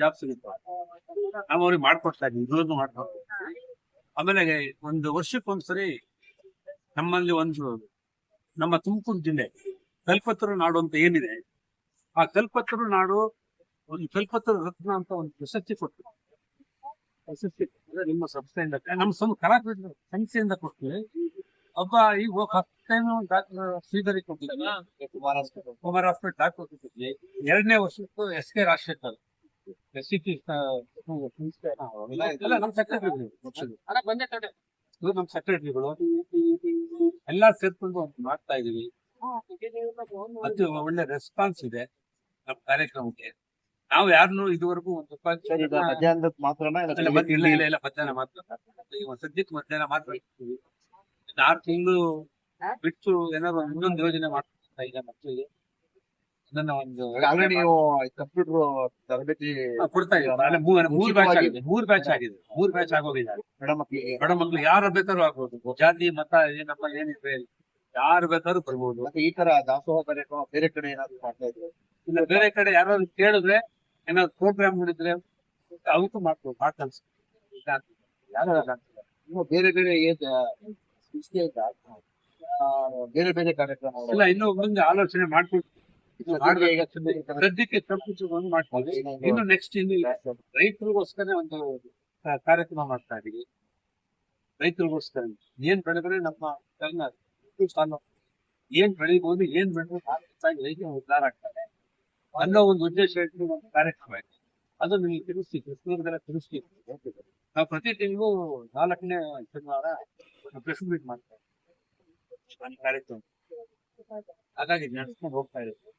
Job ಸಿಗುತ್ತೆ? ನಾವು ಅವ್ರಿಗೆ ಮಾಡ್ಕೊಡ್ತಾ ಇದ್ವಿ ಇರೋದು ಮಾಡ್ಕೊಡ್ತೀವಿ ಆಮೇಲೆ ಒಂದು ವರ್ಷಕ್ಕೊಂದ್ಸರಿ ನಮ್ಮಲ್ಲಿ ಒಂದು ನಮ್ಮ ತುಮಕೂರು ಜಿಲ್ಲೆ ಕಲ್ಪತ್ತರು ನಾಡು ಅಂತ ಏನಿದೆ ಆ ಕಲ್ಪತ್ತರು ನಾಡು ಒಂದು ಕಲ್ಪತ್ರ ರತ್ನ ಅಂತ ಒಂದು ಪ್ರಶಸ್ತಿ ಕೊಟ್ಟು ಪ್ರಶಸ್ತಿ ನಿಮ್ಮ ಸಂಸ್ಥೆಯಿಂದ ನಮ್ಮ ಸಂ ಕಲಾಕೃತಿ ಸಂಸ್ಥೆಯಿಂದ ಕೊಡ್ತೀವಿ ಒಬ್ಬ ಈಗ first time doctor Shridhari hospital Kumar hospital doctor ಕೊಟ್ಟಿದ್ವಿ. ಎರಡನೇ ವರ್ಷಕ್ಕೂ ಎಸ್ ಕೆ ರಾಜಶೇಖರ್. ಸೆಕ್ರೆಟರಿ ಇವ್ರು ನಮ್ಮ ಸೆಕ್ರೆಟರಿಗಳು ಎಲ್ಲಾ ಸೇರ್ಕೊಂಡು ಮಾಡ್ತಾ ಇದೀವಿ ಮತ್ತು ಒಳ್ಳೆ ರೆಸ್ಪಾನ್ಸ್ ಇದೆ ನಮ್ಮ ಕಾರ್ಯಕ್ರಮಕ್ಕೆ. ನಾವು ಯಾರನ್ನು ಇದುವರೆಗೂ ಒಂದು ಇಲ್ಲ ಇಲ್ಲ, ಇಲ್ಲ ಮಧ್ಯಾಹ್ನ ಮಾತ್ರ. ಈಗ ಒಂದ್ ಸದ್ಯಕ್ಕೆ ಮಧ್ಯಾಹ್ನ ಮಾತ್ರ ಆರು ತಿಂಗಳು ಬಿಟ್ಟು ಏನಾದ್ರು ಇನ್ನೊಂದು ಯೋಜನೆ ಮಾಡ್ತಾ ಈಗ ಮಕ್ಕಳಿಗೆ. ಅದನ್ನ ಒಂದು ಆಲ್ರೆಡಿ ನೀವು ಕಂಪ್ಯೂಟರ್ ತರಬೇತಿ ಕೊಡ್ತಾ ಇದ್ದಾರೆ ಮೂರ್ ಬ್ಯಾಚ್ ಆಗಿದೆ. ಮೂರ್ ಬ್ಯಾಚ್ ಆಗಿದೆ. ಮೂರ್ ಬ್ಯಾಚ್ ಆಗೋಗಿದೆ ಮೇಡಮ್ ಮಕ್ಕಳಿಗೆ ಬಡ ಮಕ್ಳು ಯಾರು ಬೇಕಾದ್ರೂ ಆಗ್ಬೋದು. ಜಾತಿ ಮತ ಏನಪ್ಪ ಏನಿದೆ ಯಾರು ಬೇಕಾದ್ರೂ ಬರ್ಬೋದು. ಮತ್ತೆ ಈ ತರ ದಾಸೋಹ ಕಾರ್ಯಕ್ರಮ ಬೇರೆ ಕಡೆ ಏನಾದ್ರು ಮಾಡ್ತಾ ಇದ್ರು? ಇಲ್ಲ ಬೇರೆ ಕಡೆ ಯಾರಾದ್ರು ಕೇಳಿದ್ರೆ ಏನಾದ್ರು ಪ್ರೋಗ್ರಾಮ್ ಮಾಡಿದ್ರೆ ಅವಕ್ಕೂ ಮಾಡ್ಬೋದು ಮಾಡ್ತಾರೆ. ಯಾರು ಇನ್ನು ಬೇರೆ ಬೇರೆ ಬೇರೆ ಬೇರೆ ಕಾರ್ಯಕ್ರಮ ಇಲ್ಲ ಇನ್ನು ಮುಂದೆ ಆಲೋಚನೆ ಮಾಡ್ಕೊಂಡು ಸದ್ಯಕ್ಕೆ ಮಾಡ್ತೀವಿ. ಇನ್ನೊಂದು- ಇನ್ನು ನೆಕ್ಸ್ಟ್ ಇನ್ನು ರೈತರಿಗೋಸ್ಕರ ಒಂದು ಕಾರ್ಯಕ್ರಮ ಮಾಡ್ತಾ ಇದೀವಿ. ರೈತರಿಗೋಸ್ಕರ. ಏನ್ ಬೆಳೆದ್ರೆ ನಮ್ಮ ತಾನು ಏನ್ ಬೆಳಿಬಹುದು ಏನ್ ಬೆಳೆದ್ರೆ ರೈತರು ರೈತ ಉದ್ಧಾರ ಆಗ್ತಾರೆ ಅನ್ನೋ ಒಂದು ಉದ್ದೇಶ ಇಟ್ಟು ಒಂದು ಕಾರ್ಯಕ್ರಮ ಇದೆ. ಅದು ನಿಮಗೆ ತಿಳಿಸ್ತೀವಿ. ಕೃಷ್ಣೂರ್ಗೆಲ್ಲ ತಿಳಿಸ್ತೀವಿ. ನಾವು ಪ್ರತಿ ತಿಂಗಳು ನಾಲ್ಕನೇ ಶನಿವಾರ ಪ್ರೆಸ್ ಮೀಟ್ ಮಾಡ್ತಾ ಇದ್ದೀವಿ. ಒಂದು ಕಾರ್ಯಕ್ರಮ. ಹಾಗಾಗಿ ನಡ್ಸ್ಕೊಂಡು ಹೋಗ್ತಾ ಇದ್ದೀವಿ.